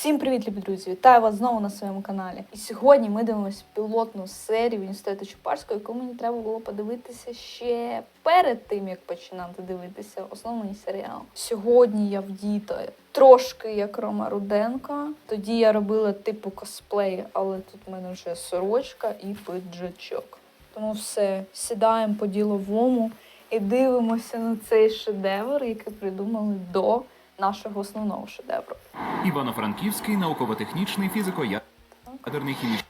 Всім привіт, любі друзі! Вітаю вас знову на своєму каналі. І сьогодні ми дивимося пілотну серію університету Чупарського, яку мені треба було подивитися ще перед тим, як починати дивитися основний серіал. Сьогодні я вдіта трошки як Рома Руденко. Тоді я робила типу косплей, але тут в мене вже сорочка і піджачок. Тому все, сідаємо по діловому і дивимося на цей шедевр, який придумали до нашого основного шедевру. Івано-Франківський науково-технічний фізико-ядерний хімічний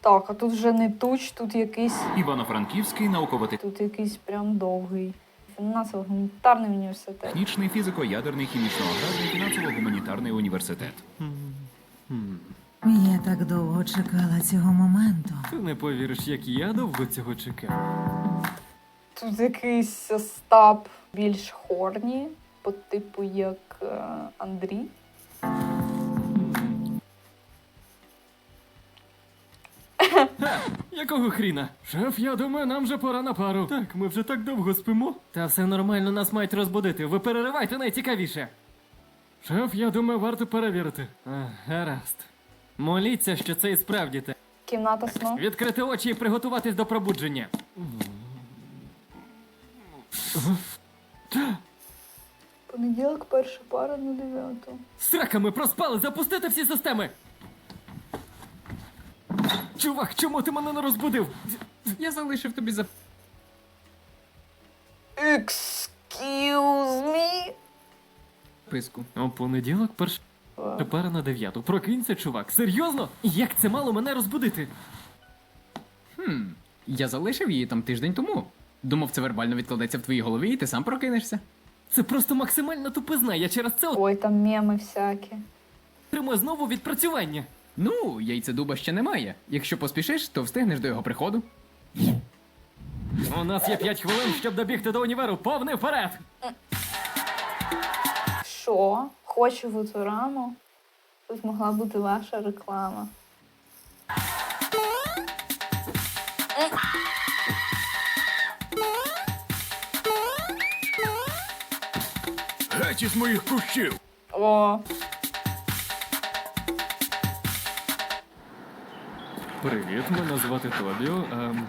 Так, а тут вже не туч, тут якийсь, Івано-Франківський науково-технічний тут якийсь прям довгий. Фінансово гуманітарний університет. фізико-ядерний хімічно-аграрний фінансово-гуманітарний університет. Я так довго чекала цього моменту. Ти не повіриш, як я довго цього чекав. Тут якийсь Остап більш хорні, по типу як е, Андрій. Якого хріна? Шеф, я думаю, нам вже пора на пару. Так, ми вже так довго спимо. Та все нормально, нас мають розбудити. Ви переривайте найцікавіше. Шеф, я думаю, варто перевірити. А, гаразд. Моліться, що це і справді те. Кімната сну. Відкрити очі і приготуватись до пробудження. Понеділок, перша пара на дев'яту. Срака, ми проспали! Запустити всі системи! Чувак, чому ти мене не розбудив? Я залишив тобі за Excuse me? записку. У понеділок перша пара на дев'яту. Прокинься, чувак. Серйозно? Як це мало мене розбудити? Хм. Я залишив її там тиждень тому. Думав, це вербально відкладеться в твоїй голові, і ти сам прокинешся. Це просто максимальна тупизна. Я через це Ой, там меми всякі. отримую знову відпрацювання. Ну, яйцедуба ще немає. Якщо поспішиш, то встигнеш до його приходу. У нас є 5 хвилин, щоб добігти до універу. Повний вперед! Що? Хочу футураму? Тут могла бути ваша реклама. Геть із моїх кущів! О, Привіт, мене звати Тобіо. Ем,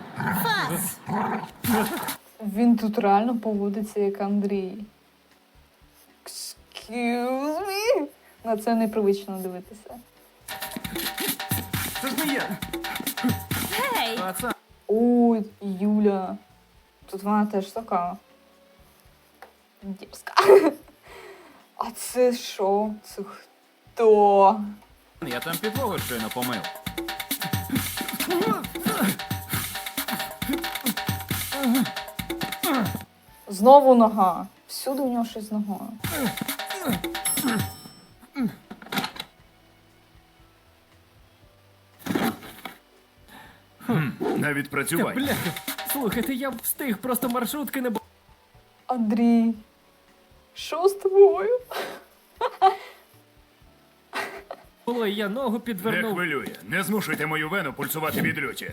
він тут реально поводиться як Андрій. Excuse me? На це непривично дивитися. Це ж не я! Це Ой, Юля. Тут вона теж така. Дівська. А це що? Це хто? я там підлогу щойно помив. Знову нога. Всюди у нього щось з ногою. На та відпрацювання. бляха. Слухайте, я б встиг, просто маршрутки не було. Андрій. Що з тобою? Ой, я ногу Не підвернув. хвилює. Не змушуйте мою вену пульсувати від люті.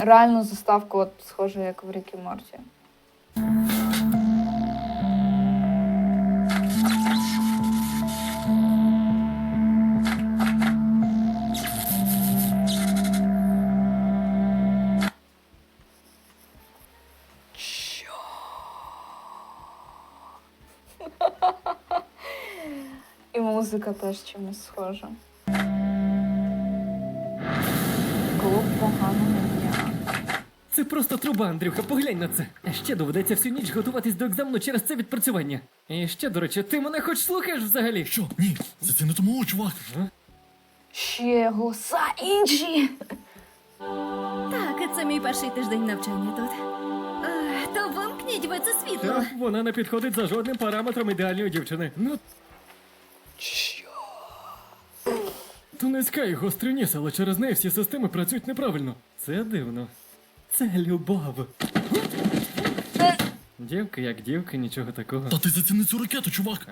Реально заставка от схожа, як в Рікі Морті. І музика теж чимось схожа. Клуб. Це просто труба, Андрюха, поглянь на це. А ще доведеться всю ніч готуватись до екзамену через це відпрацювання. І ще, до речі, ти мене хоч слухаєш взагалі? Що? Ні, це ти не тому, чувак. Ще голоса інші. Так, це мій перший тиждень навчання тут. Ех, То вимкніть ви це світло. Так, вона не підходить за жодним параметром ідеальної дівчини. Ну. То низька і гострий ніс, але через неї всі системи працюють неправильно. Це дивно. Це любов. Дівка як дівка, нічого такого. Та ти заціни цю ракету, чувак.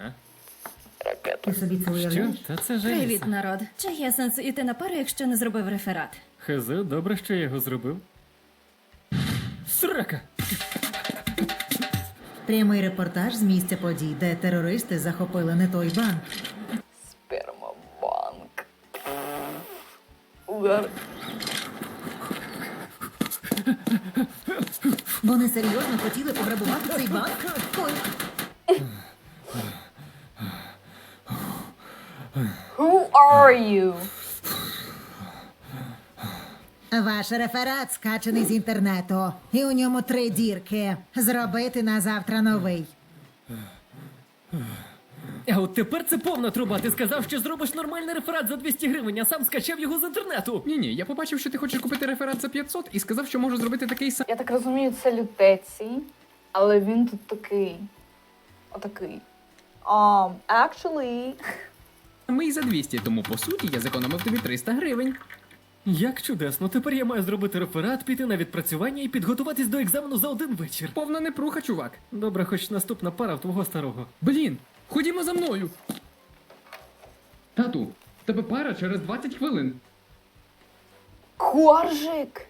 Ти собі це Що? уявляєш? Та це ж Привіт, народ. Чи є сенс іти на пару, якщо не зробив реферат? Хезе, добре, що я його зробив. Срака! Прямий репортаж з місця подій, де терористи захопили не той банк. Спермобанк. Угар. Вони серйозно хотіли пограбувати цей банк? Ой, Who are you? Ваш реферат скачений з інтернету, і у ньому три дірки. Зробити на завтра новий. А от тепер це повна труба. Ти сказав, що зробиш нормальний реферат за 200 гривень, а сам скачав його з інтернету. Ні, ні, я побачив, що ти хочеш купити реферат за 500 і сказав, що можу зробити такий сам. Я так розумію, це лютеці, але він тут такий. Отакий. Um, actually, Ми за 200, тому по суті я зекономив тобі 300 гривень. Як чудесно, тепер я маю зробити реферат, піти на відпрацювання і підготуватись до екзамену за один вечір. Повна непруха, чувак. Добре, хоч наступна пара в твого старого. Блін, ходімо за мною. Тату, в тебе пара через 20 хвилин. коржик!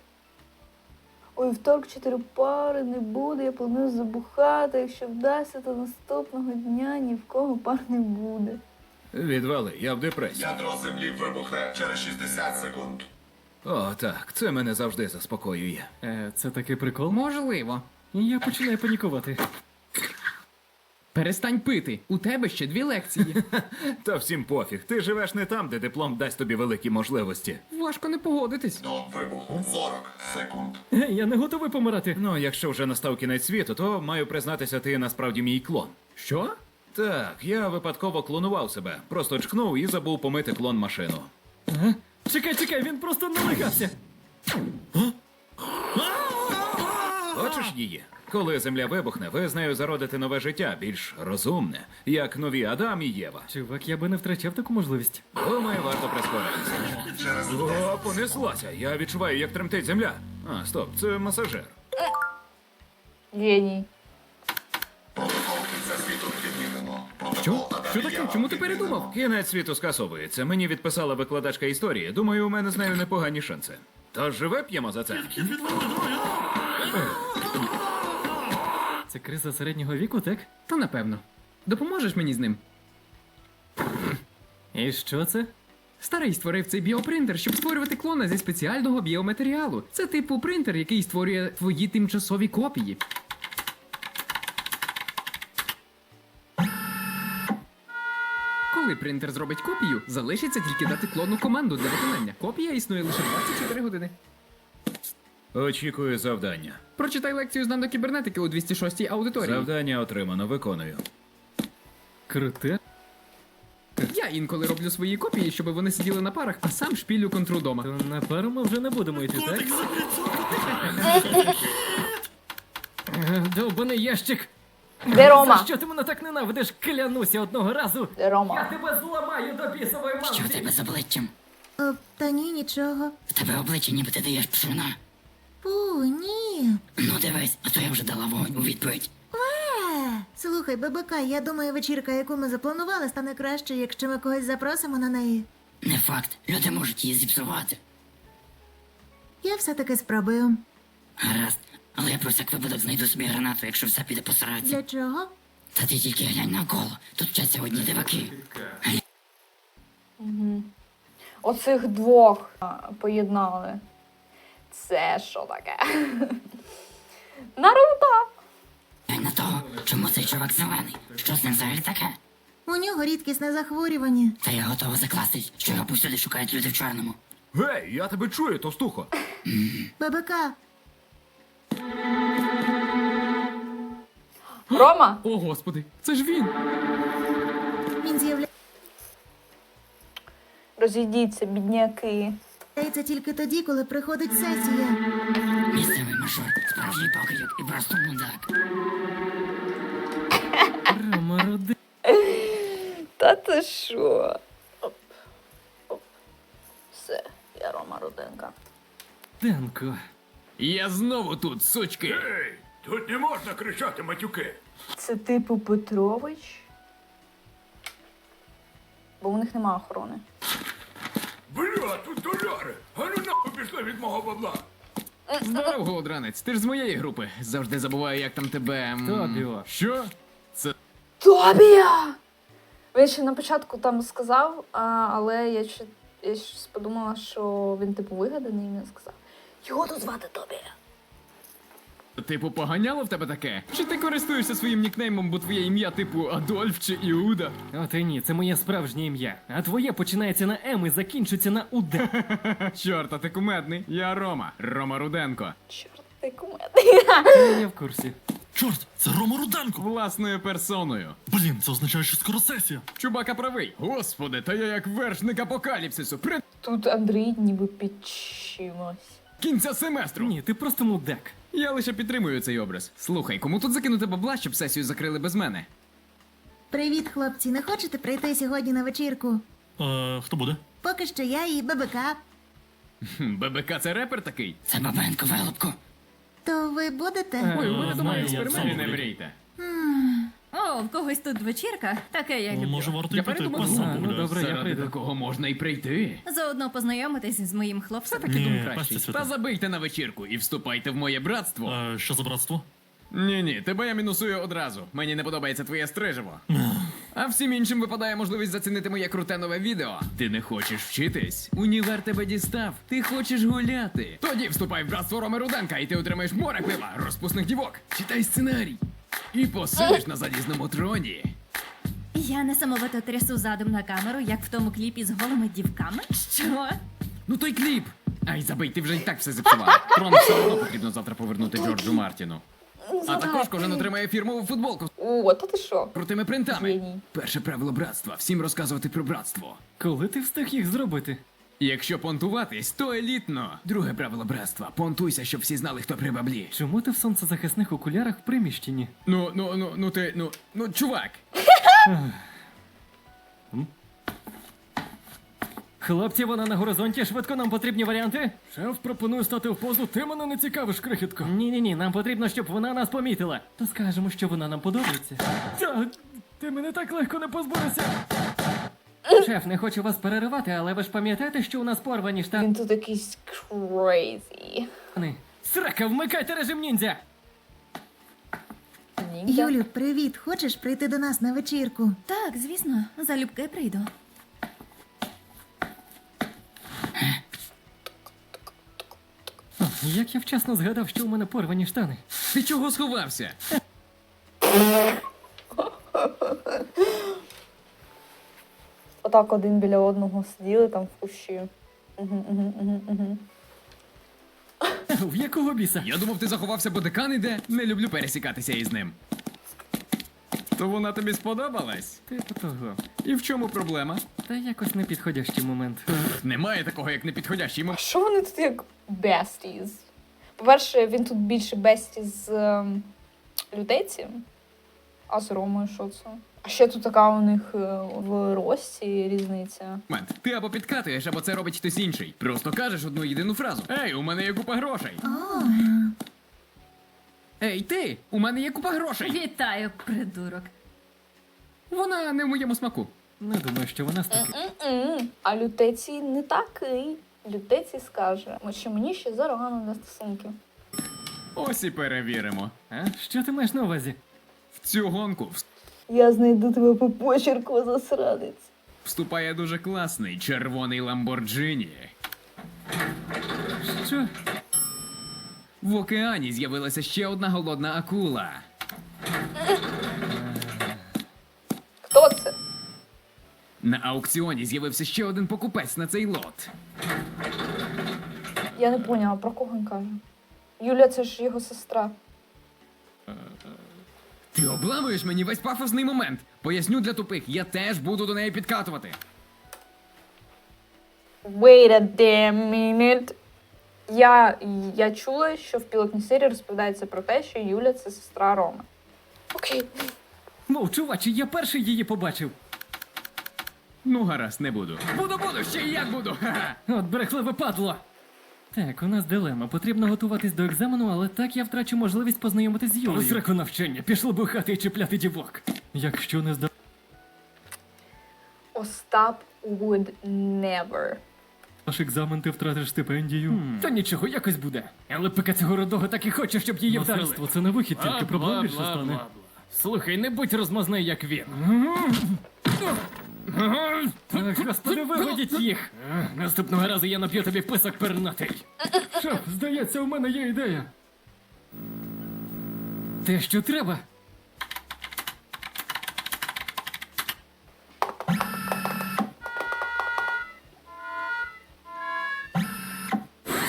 Ой, вторк чотири пари не буде, я планую забухати. Якщо вдасться, то наступного дня ні в кого пар не буде. Відвали, я в депресії. Ядро землі вибухне через 60 секунд. О, так, це мене завжди заспокоює. Е, це такий прикол. Можливо. Я починаю панікувати. Перестань пити. У тебе ще дві лекції. Та всім пофіг. Ти живеш не там, де диплом дасть тобі великі можливості. Важко не погодитись. До вибуху 40 секунд. Е, я не готовий помирати. Ну, якщо вже настав кінець світу, то маю признатися, ти насправді мій клон. Що? Так, я випадково клонував себе. Просто чхнув і забув помити клон машину. Чекай, чекай, він просто налегався. Хочеш її? Коли земля вибухне, ви з нею зародите нове життя, більш розумне, як нові Адам і Єва. Чувак, я би не втрачав таку можливість. Думаю, варто прискоритися. О, понеслася. Я відчуваю, як тремтить земля. А, стоп, це масажер. Геній. Що? Що таке? Чому ти передумав? Кінець світу скасовується. Мені відписала викладачка історії. Думаю, у мене з нею непогані шанси. Тож вип'ємо за це. Це криза середнього віку, так? Та напевно. Допоможеш мені з ним? І що це? Старий створив цей біопринтер, щоб створювати клона зі спеціального біоматеріалу. Це типу принтер, який створює твої тимчасові копії. Коли принтер зробить копію, залишиться тільки дати клону команду для виконання. Копія існує лише 24 години. Очікую завдання. Прочитай лекцію з нанокібернетики у 206-й аудиторії. Завдання отримано, виконую. Круте. Я інколи роблю свої копії, щоб вони сиділи на парах, а сам шпілю контру дома. То на пару ми вже не будемо йти, так? Е, Довбаний ящик! Де За що ти мене так ненавидиш? Клянуся одного разу! Де Я Рома? тебе зламаю до бісової Що в тебе з обличчям? О, та ні, нічого. В тебе обличчя ніби ти даєш пшена. Фу, ні. Ну дивись, а то я вже дала вогонь у відповідь. Е, слухай, ББК, я думаю, вечірка, яку ми запланували, стане краще, якщо ми когось запросимо на неї. Не факт, люди можуть її зіпсувати. Я все-таки спробую. Гаразд, але я про всяк випадок знайду собі гранату, якщо все піде по сраці. Для чого? Та ти тільки глянь навколо, тут вчаться одні диваки. Оцих двох а, поєднали. Це що таке? Наруто! Глянь на того, чому цей чувак зелений. Що з ним взагалі таке? У нього рідкісне захворювання. Та я готова закластись, що його повсюди шукають люди в чорному. Гей, я тебе чую, товстухо. ББК, Рома? О, господи, це ж він! він з'являється Розійдіться, бідняки. Тільки тоді, коли приходить сесія. Місцевий мажор, справжній покидьок і просто мудак. Рома, роди. Та ти що? Оп, оп. Все, я Рома Руденка. Денко. Я знову тут, сучки! Ей, Тут не можна кричати матюки. Це типу Петрович. Бо у них немає охорони. Бля, тут доляри. А ну нахуй пішли від мого бабла. Здоров, голодранець. Ти ж з моєї групи. Завжди забуваю, як там тебе. м, Тобіо. Що? Це Тобія! Він ще на початку там сказав, а, але я ще я щось подумала, що він типу вигаданий, і він сказав. Його тут звати Тобія. Типу поганяло в тебе таке? Чи ти користуєшся своїм нікнеймом, бо твоє ім'я типу Адольф чи Іуда? От і ні, це моє справжнє ім'я. А твоє починається на М і закінчується на УД. Чорта, ти кумедний. Я Рома. Рома Руденко. Чорт, ти кумедний. Я в курсі. Чорт, це Рома Руденко! Власною персоною. Блін, це означає, що скоро сесія. Чубака правий. Господи, та я як вершник апокаліпсису. При Тут Андрій ніби під чимось. Кінця семестру. Ні, ти просто мудак. Я лише підтримую цей образ. Слухай, кому тут закинути бабла, щоб сесію закрили без мене? Привіт, хлопці. Не хочете прийти сьогодні на вечірку? Е, хто буде? Поки що я і ББК. Хм, ББК це репер такий. Це бабенко вилупку. То ви будете? Ой, мене Е, знаю, експерименти я не мрійте. О, в когось тут вечірка, таке я люблю. Може, варто Я й піти передумав. А, ну, добре. я Заради прийду. такого можна і прийти. Заодно познайомитись з моїм хлопцем. Такий Ні, дум кращий. Та забийте на вечірку і вступайте в моє братство. Е, що за братство? Ні, ні, тебе я мінусую одразу. Мені не подобається твоє стрижево. А всім іншим випадає можливість зацінити моє круте нове відео. Ти не хочеш вчитись? Універ тебе дістав. Ти хочеш гуляти. Тоді вступай в братство Роми Руденка, і ти отримаєш море пива, розпусних дівок. Читай сценарій. І посидиш на залізному троні. Я несамовито трясу задом на камеру, як в тому кліпі з голими дівками. Що? Ну той кліп. Ай, забий, ти вже і так все зіпсував. Трон все одно потрібно завтра повернути Джорджу Мартіну. А також кожен отримає фірмову футболку О, то ти що? крутими принтами. Перше правило братства всім розказувати про братство. Коли ти встиг їх зробити? Якщо понтуватись, то елітно. Друге правило братства. Понтуйся, щоб всі знали, хто при баблі. Чому ти в сонцезахисних окулярах в приміщенні? Ну, ну, ну, ну ти, ну, ну, чувак. Хлопці, вона на горизонті, швидко нам потрібні варіанти. Шеф пропонує стати в позу, ти мене не цікавиш, крихітко. Ні, ні, ні, нам потрібно, щоб вона нас помітила. То скажемо, що вона нам подобається. Та, ти мене так легко не позбудешся. Шеф, не хочу вас переривати, але ви ж пам'ятаєте, що у нас порвані штани? Він тут якийсь crazy. Срака, вмикайте режим ніндзя! Ніндзя. Юлю, привіт. Хочеш прийти до нас на вечірку? Так, звісно, залюбки прийду. О, як я вчасно згадав, що у мене порвані штани. Ти чого сховався? Отак один біля одного сиділи там в кущі. Угу, угу, угу, угу. В якого біса? Я думав, ти заховався, бо декан іде. Не люблю пересікатися із ним. То вона тобі сподобалась? Типу того. І в чому проблема? Та якось не підходящий момент. Немає такого, як непідходящий А момент. що вони тут як besties? По-перше, він тут більше бесті з ем, лютеці, а з Ромою що це? А ще тут така у них е, в рості різниця. Момент. Ти або підкатуєш, або це робить хтось інший. Просто кажеш одну єдину фразу. Ей, у мене є купа грошей. Ей, ти! У мене є купа грошей. Вітаю, придурок. Вона не в моєму смаку. Не думаю, що вона з таких. А лютеці не такий. Лютеці скаже, «Ось що мені ще зарано для стосунків. Ось і перевіримо. А? Що ти маєш на увазі? В цю гонку Я знайду тебе по почерку, засранець. вступає дуже класний червоний Ламборджині. Що? В океані з'явилася ще одна голодна акула. Хто це? На аукціоні з'явився ще один покупець на цей лот. Я не поняла, про кого він каже. Юля, це ж його сестра. Ти обламуєш мені весь пафосний момент. Поясню для тупих, я теж буду до неї підкатувати. Wait a damn minute. Я, я чула, що в пілотній серії розповідається про те, що Юля це сестра Роми. Окей. Мов, чувачі, я перший її побачив. Ну, гаразд, не буду. Буду, буду, ще й як буду. Ха-ха. От брехливе падло. Так, у нас дилема. Потрібно готуватись до екзамену, але так я втрачу можливість познайомитись з Юлею. Зреку навчання, пішли бухати і чіпляти дівок. Якщо не зда... Остап would never. Ваш екзамен ти втратиш стипендію. Та нічого, якось буде. Але пика цього родого так і хоче, щоб її вдарили. це не вихід, тільки проблем більше стане. Слухай, не будь розмазний, як він. Господи, виведіть їх! Наступного разу я нап'ю тобі писок пернатий. Шеф, здається, у мене є ідея. Те, що треба.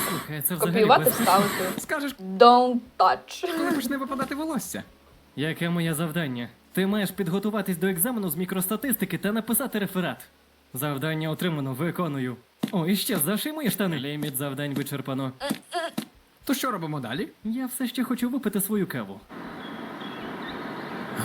Слухай, це взагалі Копіювати, без... вставити. Скажеш, Don't touch. коли почне випадати волосся. Яке моє завдання? Ти маєш підготуватись до екзамену з мікростатистики та написати реферат. Завдання отримано, виконую. О, і ще заший мої штани. Ліміт завдань вичерпано. То що робимо далі? Я все ще хочу випити свою каву.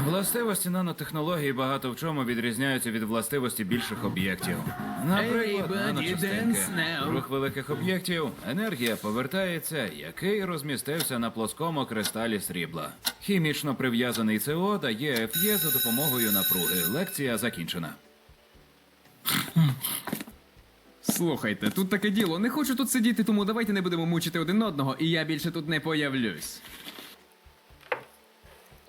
Властивості нанотехнології багато в чому відрізняються від властивості більших об'єктів. Наприклад, наночастинки. Рух великих об'єктів, енергія повертається, який розмістився на плоскому кристалі срібла. Хімічно прив'язаний СО дає ФЄ за допомогою напруги. Лекція закінчена. Слухайте, тут таке діло. Не хочу тут сидіти, тому давайте не будемо мучити один одного, і я більше тут не появлюсь.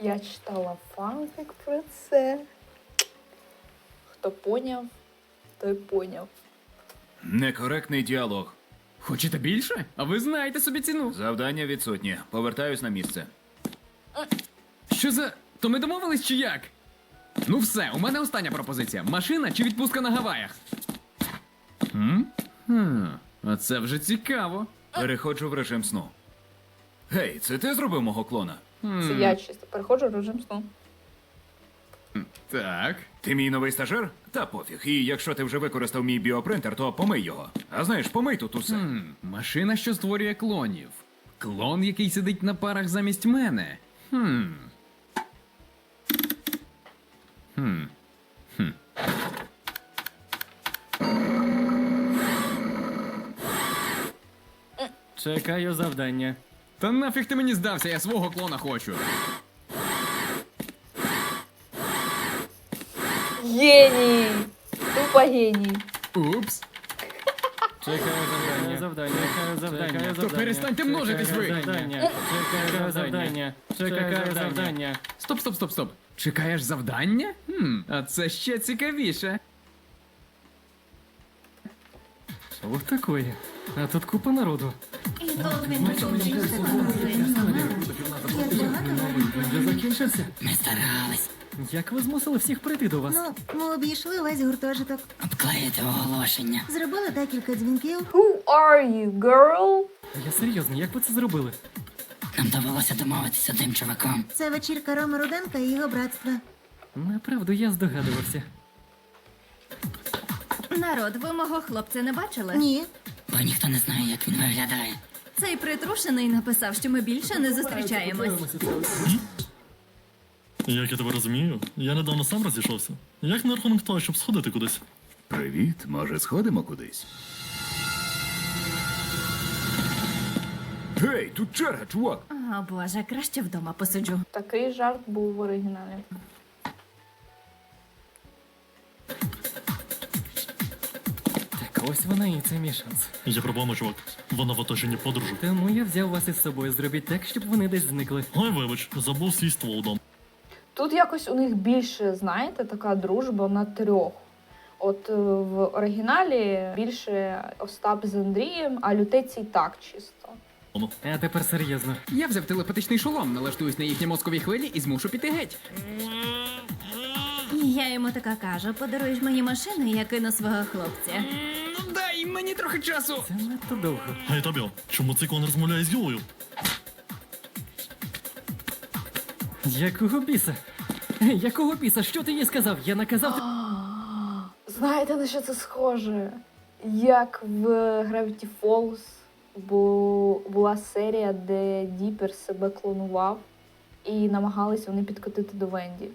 Я читала фанфік про це. Хто поняв, той поняв. Некоректний діалог. Хочете більше? А ви знаєте собі ціну. Завдання відсутнє. Повертаюсь на місце. Що за. То ми домовились чи як? Ну все, у мене остання пропозиція: машина чи відпустка на Гаваях? Хм? Хм. А це вже цікаво. Переходжу в режим сну. Гей, це ти зробив мого клона? Це я чисто переходжу в режим сну. Так. Ти мій новий стажер? Та пофіг. І якщо ти вже використав мій біопринтер, то помий його. А знаєш, помий тут усе. Хм, машина, що створює клонів. Клон, який сидить на парах замість мене. Хм. Хм. Чекаю завдання. Та нафіг ти мені здався, я свого клона хочу. Геній! Тупо геній. Упс. Чекаю завдання. завдання. Чекаю завдання. То перестаньте множитись ви. Завдання. Чекаю завдання. Чекаю завдання. Стоп, стоп, стоп, стоп. Чекаєш завдання? Хм, а це ще цікавіше. Ось такої. А тут купа народу. Вже закінчився. Ми старались Як ви змусили всіх прийти до вас? Ну, ми обійшли весь гуртожиток, обклеїти оголошення. зробили декілька дзвінків. Who are you, girl? Я серйозно, як ви це зробили? Нам довелося домовитися з одним чуваком. Це вечірка Роми Руденка і його братства. Направду я здогадувався. Народ, ви мого хлопця не бачили? Ні, Бо ніхто не знає, як він виглядає. Цей притрушений написав, що ми більше не зустрічаємось. Як я тебе розумію, я недавно сам розійшовся. Як на рахунок того, щоб сходити кудись? Привіт, може, сходимо кудись? Гей, тут черга, чувак! О боже, краще вдома посиджу. Такий жарт був в оригіналі. Так ось вона і це мій шанс. Є проблема, чувак. Вона в оточенні подружок. Тому я взяв вас із собою. Зробіть так, щоб вони десь зникли. Ой, вибач, забув свій ствол дом. Тут якось у них більше, знаєте, така дружба на трьох. От е, в оригіналі більше Остап з Андрієм, а лютецій так чисто. А тепер серйозно. Я взяв телепатичний шолом, налаштуюсь на їхні мозкові хвилі і змушу піти геть. Я йому така кажу: подаруєш мені машину, я кину свого хлопця. Ну дай мені трохи часу. Це надто довго. Гей, Табіо, чому цей клон розмовляє з Юлею? Якого біса? Якого біса? Що ти їй сказав? Я наказав. Знаєте, на що це схоже? Як в Gravity Falls бу- була серія, де Діпер себе клонував, і намагались вони підкотити до Венді.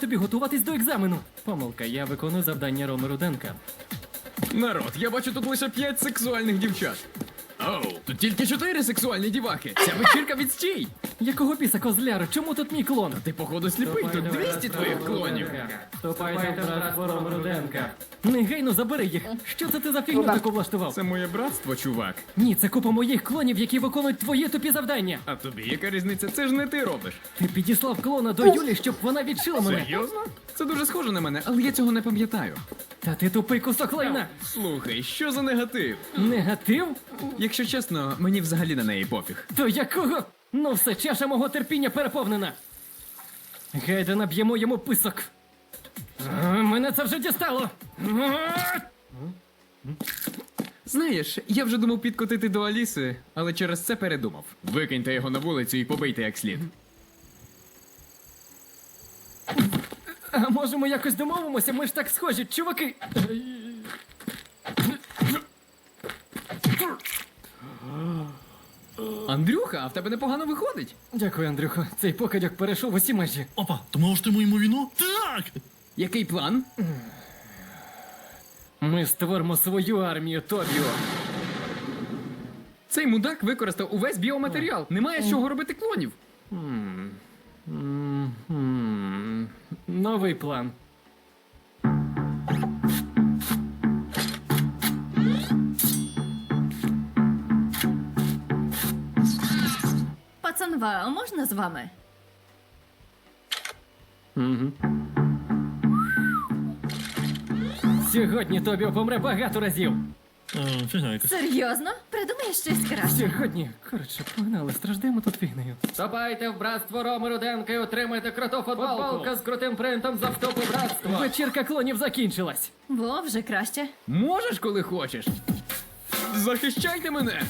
тобі готуватись до екзамену. Помилка, я виконую завдання Роми Руденка. Народ, я бачу тут лише п'ять сексуальних дівчат. Оу, тут тільки чотири сексуальні дівахи. Ця вечірка відстій. Якого біса, козляро? Чому тут мій клон? Ти походу сліпий, тут 200 твоїх клонів. Ступайте братство Руденка. Негайно забери їх. Що це ти за фігню таку влаштував? Це моє братство, чувак. Ні, це купа моїх клонів, які виконують твої тупі завдання. А тобі яка різниця? Це ж не ти робиш. Ти підіслав клона до Юлі, щоб вона відшила мене. Серйозно? Це дуже схоже на мене, але я цього не пам'ятаю. Та ти тупий кусок лайна. Слухай, що за негатив? Негатив? Якщо чесно, мені взагалі на неї пофіг. То якого? Ну все, чаша мого терпіння переповнена. Гайда наб'ємо йому писок. А, Мене це вже дістало. А! Знаєш, я вже думав підкотити до Аліси, але через це передумав. Викиньте його на вулицю і побийте як слід. А може ми якось домовимося? Ми ж так схожі, чуваки. Андрюха, а в тебе непогано виходить. Дякую, Андрюхо. Цей покидьок перейшов усі межі. Опа, то може ти йому війну? Так! Який план? Ми створимо свою армію Тобіо. Цей мудак використав увесь біоматеріал. Немає з чого робити клонів. М, Новий план. Пацанва, а можна з вами? Сьогодні Тобіо помре багато разів. Е, фігня якась. Серйозно? А Придумаєш щось краще. Сьогодні, коротше, погнали, страждаємо тут фігнею. Вступайте в братство Роми Руденка і отримайте круту футболку. Футболка з крутим принтом за вступ у братство. Вечірка клонів закінчилась. Во, вже краще. Можеш, коли хочеш. Захищайте мене!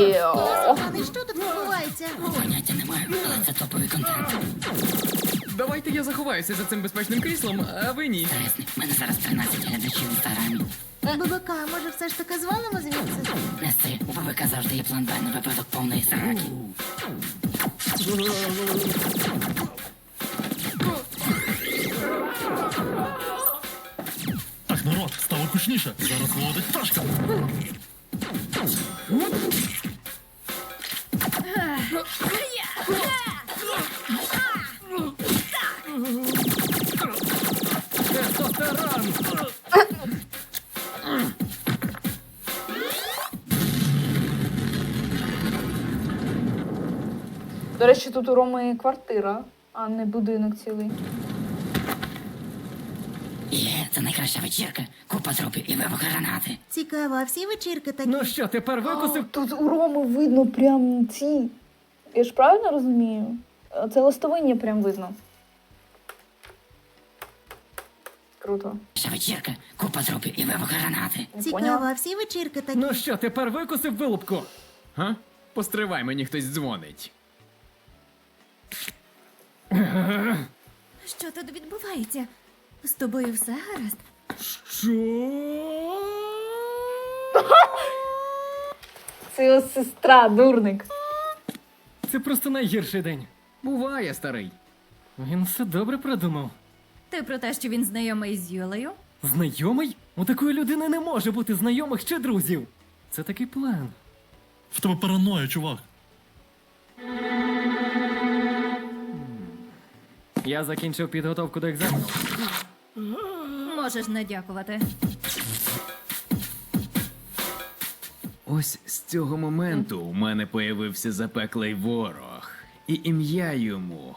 Йо. Пане, що тут? Поняття не маю, але це топовий контент. Давайте я заховаюся за цим безпечним кріслом, а ви ні. Інтересно, в мене зараз 13 глядачів в інстаграмі. ББК, може все ж таки звалимо звідси? Неси, у ББК завжди є план Б на випадок повної сраки. Так, народ, стало кучніше. Зараз виводить пташка. Тестостерон! До речі, тут у Роми квартира, а не будинок цілий. Є, це найкраща вечірка. Купа трупів і вибух гранати. Цікаво, а всі вечірки такі. Ну що, тепер викусив? Тут у Роми видно прям ці. Я ж правильно розумію? Це ластовиння прям видно. Круто. Наша вечірка, купа трупів і вибух гранати. Не Цікаво, поняла? а всі вечірки такі. Ну що, тепер викусив вилупку? Га? Постривай, мені хтось дзвонить. Що тут відбувається? З тобою все гаразд? Це його сестра, дурник. Це просто найгірший день. Буває, старий. Він все добре продумав. Ти про те, що він знайомий з Юлею? Знайомий? У такої людини не може бути знайомих чи друзів. Це такий план. В тебе параноя, чувак. Я закінчив підготовку до екзамену. Можеш не дякувати. Ось з цього моменту у мене появився запеклий ворог. І ім'я йому.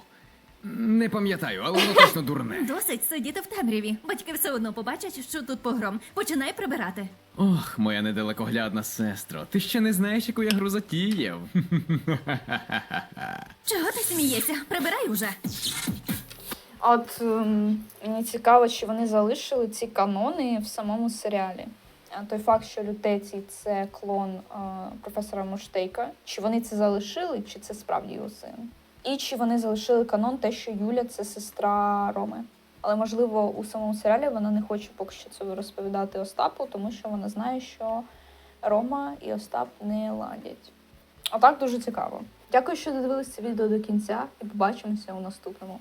Не пам'ятаю, але воно точно дурне. Досить сидіти в темряві. Батьки все одно побачать, що тут погром. Починай прибирати. Ох, моя недалекоглядна сестро, ти ще не знаєш, яку я гру затіяв. Чого ти смієшся? Прибирай уже. От ем, мені цікаво, чи вони залишили ці канони в самому серіалі. Той факт, що лютецій це клон професора Муштейка, чи вони це залишили, чи це справді його син? І чи вони залишили канон те, що Юля це сестра Роми. Але можливо у самому серіалі вона не хоче поки що це розповідати Остапу, тому що вона знає, що Рома і Остап не ладять. А так дуже цікаво. Дякую, що додивилися відео до кінця, і побачимося у наступному.